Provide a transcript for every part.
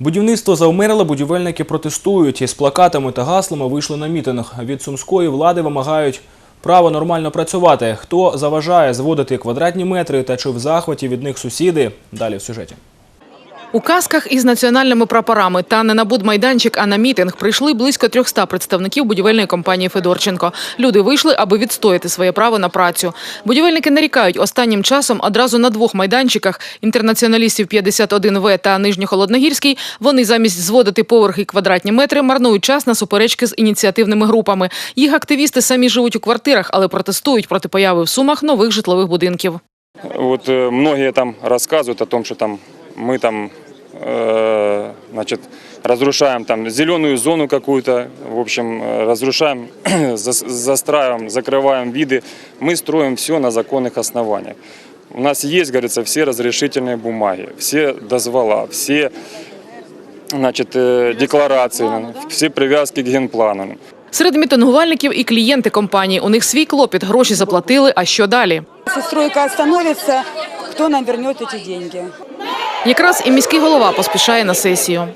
Будівництво завмерло, будівельники протестують. Із плакатами та гаслами вийшли на мітинг. Від сумської влади вимагають право нормально працювати. Хто заважає зводити квадратні метри та чи в захваті від них сусіди? Далі в сюжеті. У касках із національними прапорами та не на будмайданчик, а на мітинг прийшли близько 300 представників будівельної компанії Федорченко. Люди вийшли, аби відстояти своє право на працю. Будівельники нарікають останнім часом одразу на двох майданчиках інтернаціоналістів 51В та Нижньохолодногірський. Вони замість зводити поверхи і квадратні метри марнують час на суперечки з ініціативними групами. Їх активісти самі живуть у квартирах, але протестують проти появи в сумах нових житлових будинків. Вот э, многие там рассказывают о том, что там мы там э, значит, разрушаем там зеленую зону какую-то, в общем, э, разрушаем, зас- застраиваем, закрываем виды. Мы строим все на законных основаниях. У нас есть, говорится, все разрешительные бумаги, все дозвола, все значит, э, декларации, все привязки к генплану. Серед мітингувальників і клієнти компанії. У них свій клопіт, гроші заплатили. А що далі? Если стройка остановится, кто нам вернет эти деньги? Якраз і міський голова поспішає на сесію.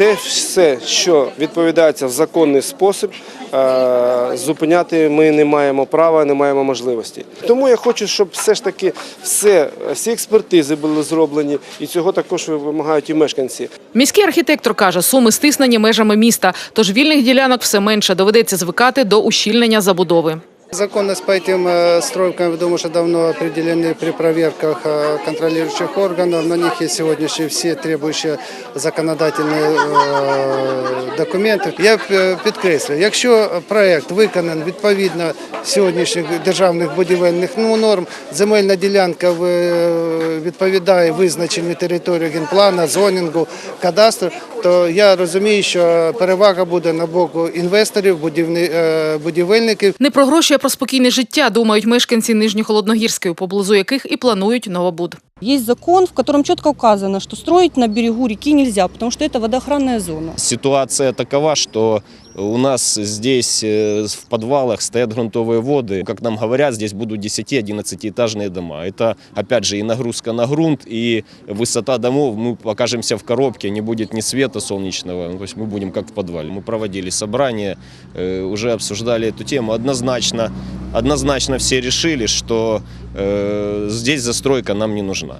те все, що відповідається в законний спосіб, е, зупиняти ми не маємо права, не маємо можливості. Тому я хочу, щоб все ж таки все, всі експертизи були зроблені, і цього також вимагають і мешканці. Міський архітектор каже, суми стиснені межами міста, тож вільних ділянок все менше. Доведеться звикати до ущільнення забудови. Законность по этим э, стройкам, я думаю, что давно определены при проверках э, контролирующих органов. На них есть сегодняшние все требующие законодательные э, документи. Я е, підкреслю, якщо проект виконаний відповідно сьогоднішніх державних будівельних ну, норм, земельна ділянка е, відповідає визначенню території генплана, зонінгу, кадастру, то я розумію, що перевага буде на боку інвесторів, е, будівельників. Не про гроші, а про спокійне життя, думають мешканці Нижньохолодногірської, поблизу яких і планують новобуд. Есть закон, в котором четко указано, что строить на берегу реки нельзя, потому что это водоохранная зона. Ситуация такова, что у нас здесь э, в подвалах стоят грунтовые воды. Как нам говорят, здесь будут 10-11 этажные дома. Это, опять же, и нагрузка на грунт, и высота домов. Мы окажемся в коробке, не будет ни света солнечного. То есть мы будем как в подвале. Мы проводили собрание, э, уже обсуждали эту тему. Однозначно, однозначно всі вирішили, що э, здесь застройка нам не нужна.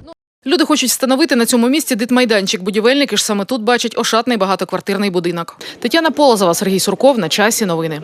Люди хочуть встановити на цьому місці дитмайданчик. Будівельники ж саме тут бачать ошатний багатоквартирний будинок. Тетяна Полозова, Сергій Сурков. На часі новини.